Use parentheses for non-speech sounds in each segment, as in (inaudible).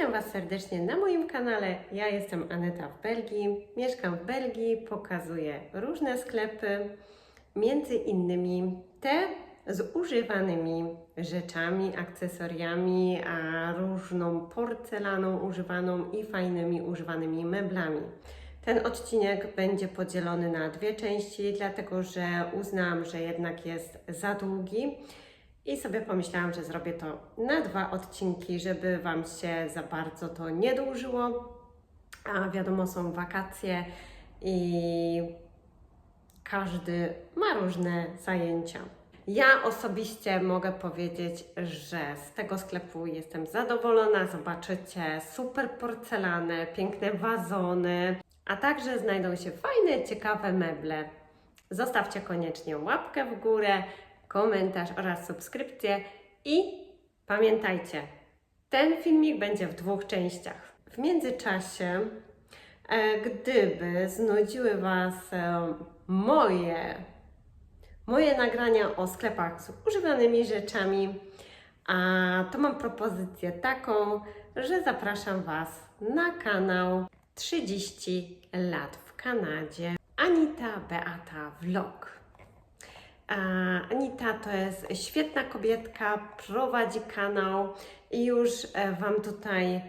Witam Was serdecznie na moim kanale. Ja jestem Aneta w Belgii. Mieszkam w Belgii, pokazuję różne sklepy, między innymi te z używanymi rzeczami, akcesoriami, a różną porcelaną używaną i fajnymi używanymi meblami. Ten odcinek będzie podzielony na dwie części, dlatego że uznałam, że jednak jest za długi. I sobie pomyślałam, że zrobię to na dwa odcinki, żeby Wam się za bardzo to nie dłużyło. A wiadomo, są wakacje i każdy ma różne zajęcia. Ja osobiście mogę powiedzieć, że z tego sklepu jestem zadowolona. Zobaczycie super porcelany, piękne wazony, a także znajdą się fajne, ciekawe meble. Zostawcie koniecznie łapkę w górę, komentarz oraz subskrypcję i pamiętajcie, ten filmik będzie w dwóch częściach. W międzyczasie, e, gdyby znudziły Was e, moje, moje nagrania o sklepach z używanymi rzeczami, a to mam propozycję taką, że zapraszam Was na kanał 30 lat w Kanadzie. Anita Beata Vlog. Anita to jest świetna kobietka, prowadzi kanał i już e, Wam tutaj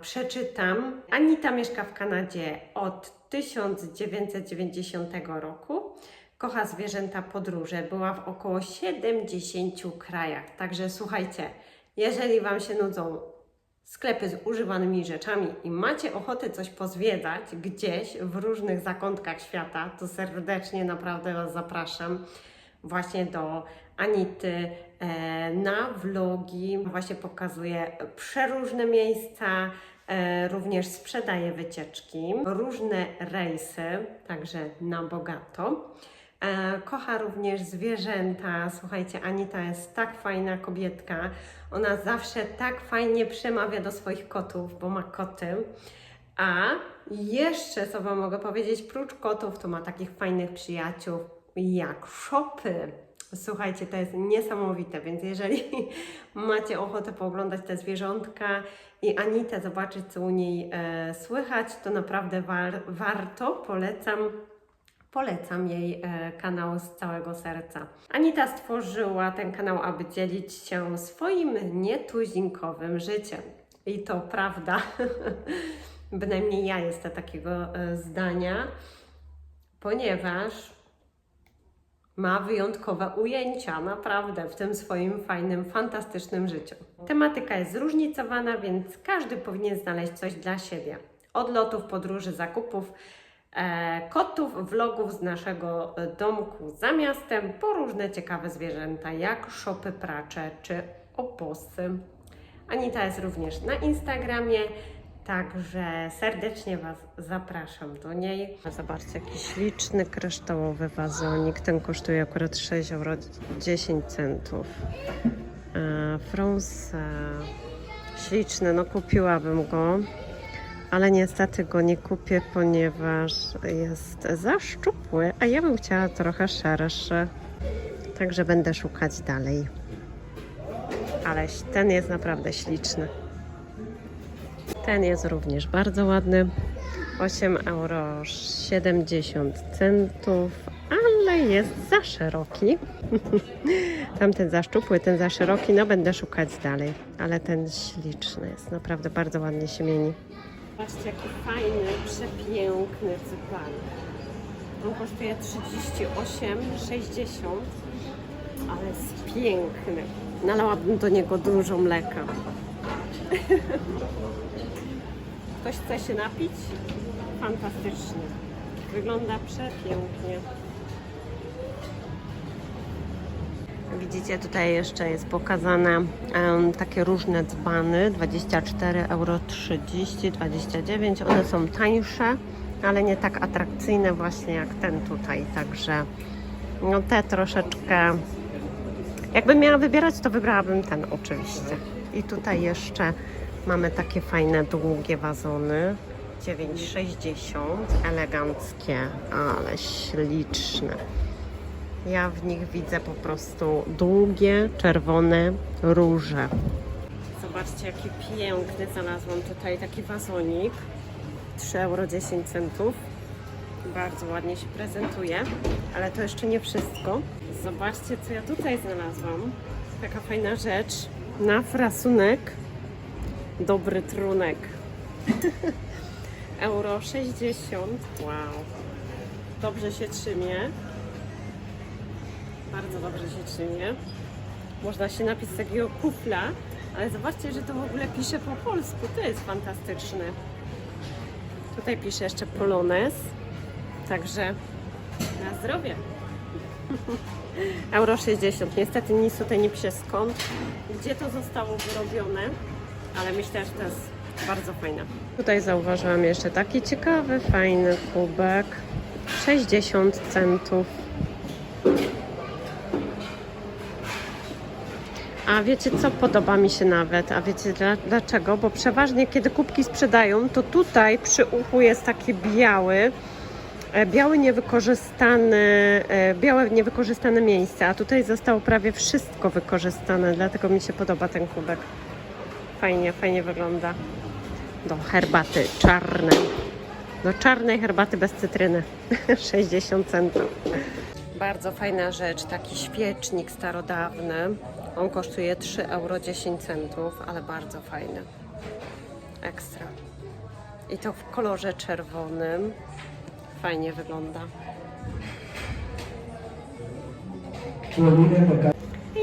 przeczytam. Anita mieszka w Kanadzie od 1990 roku. Kocha zwierzęta, podróże. Była w około 70 krajach. Także słuchajcie, jeżeli Wam się nudzą sklepy z używanymi rzeczami i macie ochotę coś pozwiedzać gdzieś w różnych zakątkach świata, to serdecznie naprawdę Was zapraszam właśnie do Anity e, na vlogi. Właśnie pokazuje przeróżne miejsca, e, również sprzedaje wycieczki, różne rejsy, także na bogato. E, Kocha również zwierzęta. Słuchajcie, Anita jest tak fajna kobietka. Ona zawsze tak fajnie przemawia do swoich kotów, bo ma koty. A jeszcze, co Wam mogę powiedzieć, prócz kotów, to ma takich fajnych przyjaciół jak szopy. Słuchajcie, to jest niesamowite, więc jeżeli (laughs) macie ochotę pooglądać te zwierzątka i Anitę, zobaczyć co u niej e, słychać, to naprawdę war, warto, polecam. Polecam jej e, kanał z całego serca. Anita stworzyła ten kanał, aby dzielić się swoim nietuzinkowym życiem. I to prawda. (laughs) Bynajmniej ja jestem takiego e, zdania, ponieważ ma wyjątkowe ujęcia, naprawdę, w tym swoim fajnym, fantastycznym życiu. Tematyka jest zróżnicowana, więc każdy powinien znaleźć coś dla siebie. Od lotów, podróży, zakupów, kotów, vlogów z naszego e, domku za miastem, po różne ciekawe zwierzęta, jak szopy, pracze czy oposy. Anita jest również na Instagramie, także serdecznie Was zapraszam do niej. Zobaczcie, jaki śliczny kryształowy wazonik. Ten kosztuje akurat 6 euro 10 centów. E, Frąs e, śliczny, no kupiłabym go, ale niestety go nie kupię, ponieważ jest za szczupły, a ja bym chciała trochę szerszy. Także będę szukać dalej. Ale ten jest naprawdę śliczny. Ten jest również bardzo ładny. 8,70 euro centów, ale jest za szeroki. (laughs) Tamten za szczupły, ten za szeroki, no będę szukać dalej. Ale ten śliczny jest, naprawdę bardzo ładnie się mieni. Patrzcie, jaki fajny, przepiękny dzban. On kosztuje 38,60, ale jest piękny. Nalałabym do niego dużo mleka. Ktoś chce się napić? Fantastycznie. Wygląda przepięknie. Widzicie, tutaj jeszcze jest pokazane em, takie różne dzbany. 24 euro 30, 29. One są tańsze, ale nie tak atrakcyjne właśnie jak ten tutaj. Także no te troszeczkę... Jakbym miała wybierać, to wybrałabym ten oczywiście. I tutaj jeszcze mamy takie fajne, długie wazony. 9,60. Eleganckie, ale śliczne. Ja w nich widzę po prostu długie, czerwone róże. Zobaczcie, jaki piękny znalazłam tutaj taki wazonik. 3,10 euro. Bardzo ładnie się prezentuje, ale to jeszcze nie wszystko. Zobaczcie, co ja tutaj znalazłam. Taka fajna rzecz. Na frasunek. Dobry trunek. (laughs) Euro 60. Wow. Dobrze się trzymie. Bardzo dobrze się trzymie. Można się napisać takiego kufla, ale zobaczcie, że to w ogóle pisze po polsku. To jest fantastyczne. Tutaj pisze jeszcze Polones. Także na zdrowie. (laughs) Euro 60. Niestety nic tutaj nie pisze skąd, gdzie to zostało wyrobione, ale myślę, że to jest bardzo fajne. Tutaj zauważyłam jeszcze taki ciekawy, fajny kubek. 60 centów. A wiecie co? Podoba mi się nawet. A wiecie dla, dlaczego? Bo przeważnie kiedy kubki sprzedają, to tutaj przy uchu jest taki biały, e, biały niewykorzystany, e, białe niewykorzystane miejsce, a tutaj zostało prawie wszystko wykorzystane, dlatego mi się podoba ten kubek. Fajnie, fajnie wygląda. Do herbaty czarnej. Do czarnej herbaty bez cytryny. (laughs) 60 centów. Bardzo fajna rzecz, taki świecznik starodawny. On kosztuje 3,10 euro, ale bardzo fajny. Ekstra. I to w kolorze czerwonym. Fajnie wygląda.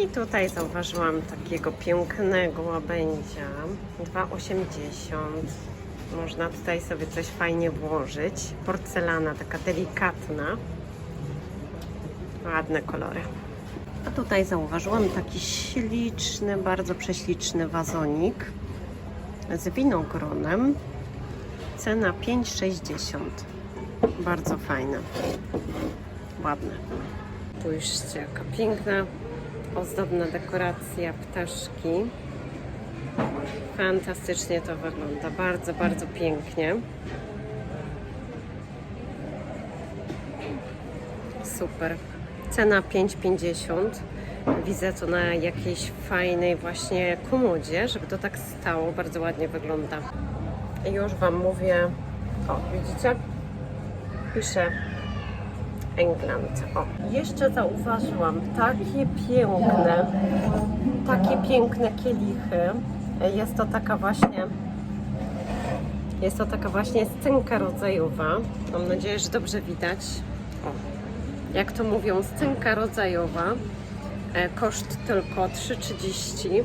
I tutaj zauważyłam takiego pięknego łabędzia. 2,80. Można tutaj sobie coś fajnie włożyć. Porcelana, taka delikatna. Ładne kolory. A tutaj zauważyłam taki śliczny, bardzo prześliczny wazonik z winogronem. Cena 5,60. Bardzo fajne. Ładne. Spójrzcie, jaka piękna, ozdobna dekoracja, ptaszki. Fantastycznie to wygląda. Bardzo, bardzo pięknie. Super. Cena 5,50. Widzę to na jakiejś fajnej właśnie komodzie, żeby to tak stało. Bardzo ładnie wygląda. I już Wam mówię. O, widzicie? Piszę England. O, jeszcze zauważyłam takie piękne, takie piękne kielichy. Jest to taka właśnie jest to taka właśnie scenka rodzajowa. Mam nadzieję, że dobrze widać. Jak to mówią, scenka rodzajowa. E, Koszt tylko 3,30.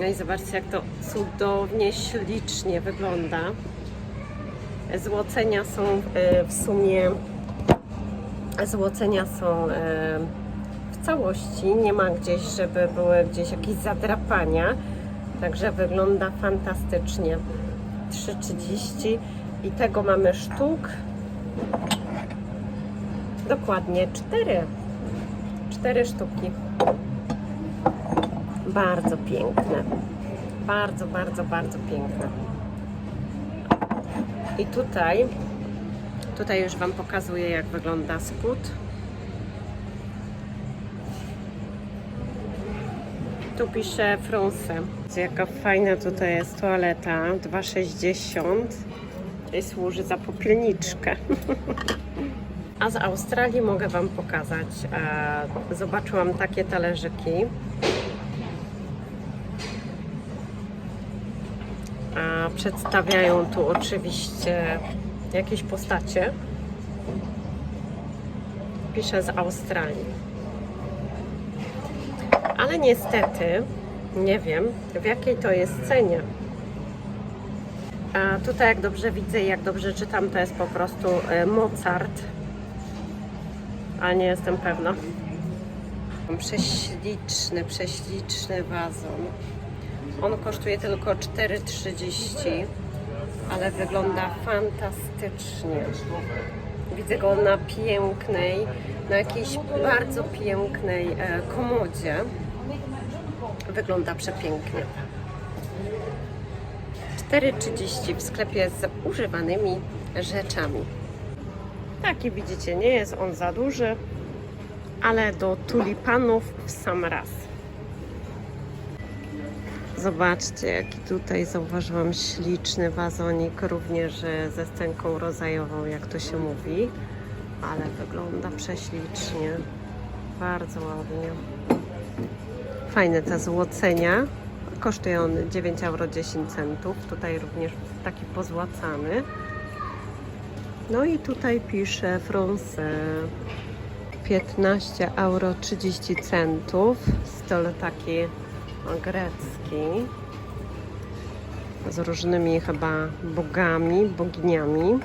No i zobaczcie, jak to cudownie, ślicznie wygląda. Złocenia są e, w sumie złocenia są e, w całości. Nie ma gdzieś, żeby były gdzieś jakieś zadrapania. Także wygląda fantastycznie. 3,30 i tego mamy sztuk. Dokładnie 4. 4 sztuki. Bardzo piękne. Bardzo, bardzo, bardzo piękne. I tutaj, tutaj już Wam pokazuję, jak wygląda spód. Tu pisze France. Jaka fajna tutaj jest toaleta. 2,60 i służy za popielniczkę. (laughs) A z Australii mogę Wam pokazać. E, zobaczyłam takie talerzyki. Przedstawiają tu oczywiście jakieś postacie. Pisze z Australii. Ale niestety nie wiem, w jakiej to jest cenie. A tutaj, jak dobrze widzę i jak dobrze czytam, to jest po prostu e, Mozart. Ale nie jestem pewna. Prześliczny, prześliczny wazon. On kosztuje tylko 4,30, ale wygląda fantastycznie. Widzę go na pięknej, na jakiejś bardzo pięknej e, komodzie. Wygląda przepięknie. 4,30 w sklepie z używanymi rzeczami. Taki widzicie, nie jest on za duży, ale do tulipanów w sam raz. Zobaczcie, jaki tutaj zauważyłam śliczny wazonik, również e, ze scenką rodzajową, jak to się mówi, ale wygląda prześlicznie, bardzo ładnie. Fajne te złocenia, kosztuje on 9,10 euro, tutaj również taki pozłacany. No i tutaj pisze France 15 euro 30 centów, styl taki grecki z różnymi chyba bogami, boginiami.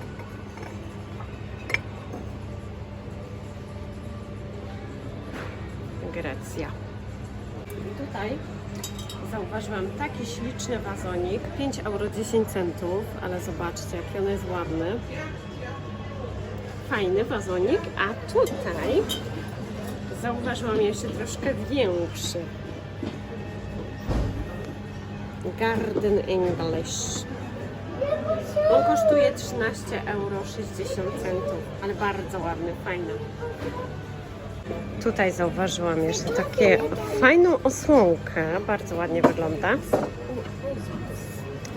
Grecja. I tutaj zauważyłam taki śliczny wazonik, 5 euro 10 centów, ale zobaczcie jaki on jest ładny. Fajny wazonik, a tutaj zauważyłam jeszcze troszkę większy. Garden English. On kosztuje 13 euro 60 centów, ale bardzo ładny, fajny. Tutaj zauważyłam jeszcze takie fajną osłonkę, bardzo ładnie wygląda.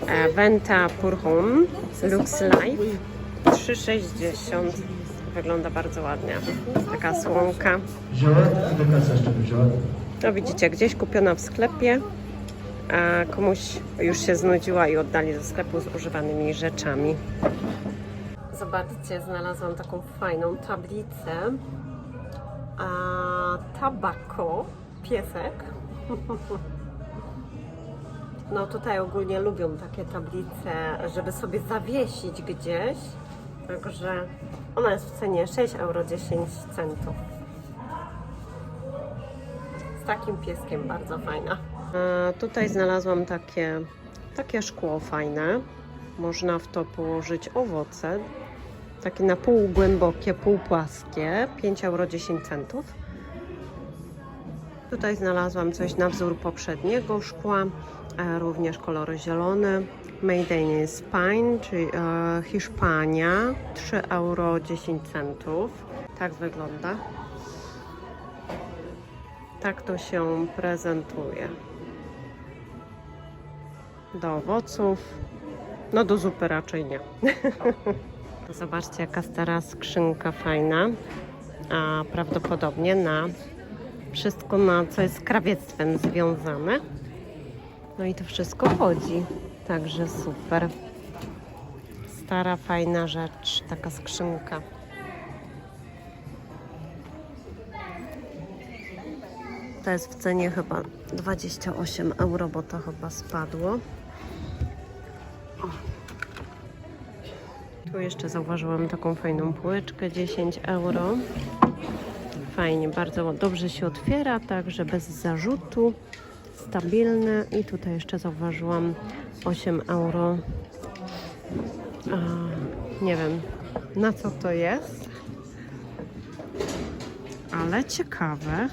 E, Venta Purhum Lux Life 3,60 wygląda bardzo ładnie. Taka słonka. Wziąłem? Ile kasa jeszcze wziąłem? No widzicie, gdzieś kupiona w sklepie, a komuś już się znudziła i oddali do sklepu z używanymi rzeczami. Zobaczcie, znalazłam taką fajną tablicę. A, tabako, piesek. (laughs) No tutaj ogólnie lubią takie tablice, żeby sobie zawiesić gdzieś. Także ona jest w cenie 6,10 euro. Z takim pieskiem bardzo fajna. Tutaj znalazłam takie, takie szkło fajne. Można w to położyć owoce. Takie na pół głębokie, pół płaskie. 5,10 euro. Tutaj znalazłam coś na wzór poprzedniego szkła, e, również kolory zielone. Made in Spain, czyli e, Hiszpania, 3,10 euro. Tak wygląda. Tak to się prezentuje. Do owoców. No do zupy raczej nie. (laughs) Zobaczcie jaka stara skrzynka fajna. A prawdopodobnie na wszystko, na co jest z krawiectwem związane. No i to wszystko chodzi. Także super. Stara, fajna rzecz, taka skrzynka. To jest w cenie chyba 28 euro, bo to chyba spadło. Tu jeszcze zauważyłam taką fajną półeczkę 10 euro. Fajnie, bardzo dobrze się otwiera, także bez zarzutu, stabilne. I tutaj jeszcze zauważyłam 8 euro. A, nie wiem na co to jest, ale ciekawe.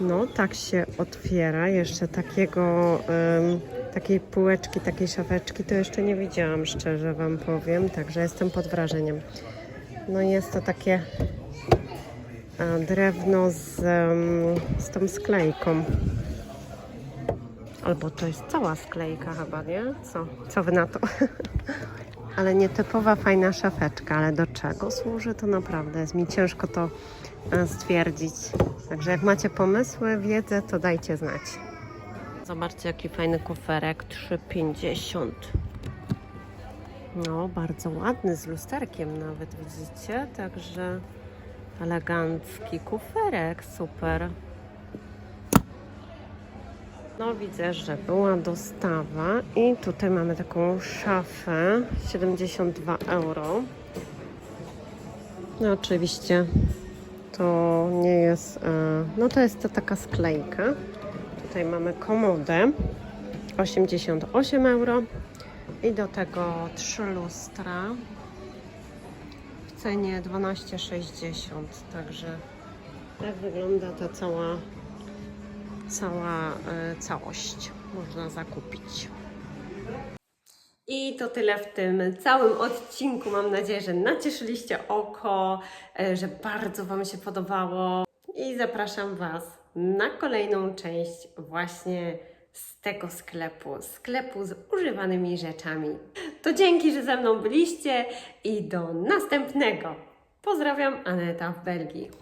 No, tak się otwiera. Jeszcze takiego, em, takiej półeczki, takiej szafeczki to jeszcze nie widziałam, szczerze Wam powiem. Także jestem pod wrażeniem. No jest to takie drewno z, z tą sklejką. Albo to jest cała sklejka chyba, nie? Co? Co Wy na to? (laughs) ale nietypowa, fajna szafeczka. Ale do czego służy, to naprawdę jest mi ciężko to e, stwierdzić. Także jak macie pomysły, wiedzę, to dajcie znać. Zobaczcie, jaki fajny kuferek, 3,50. No, bardzo ładny, z lusterkiem nawet, widzicie? Także elegancki kuferek, super. No widzę, że była dostawa i tutaj mamy taką szafę 72 euro. No oczywiście to nie jest, e, no to jest to taka sklejka. Tutaj mamy komodę 88 euro i do tego trzy lustra w cenie 12,60. Także tak wygląda ta cała cała e, całość można zakupić. I to tyle w tym całym odcinku. Mam nadzieję, że nacieszyliście oko, e, że bardzo Wam się podobało. I zapraszam Was na kolejną część właśnie z tego sklepu, sklepu z używanymi rzeczami. To dzięki, że ze mną byliście i do następnego. Pozdrawiam, Aneta w Belgii.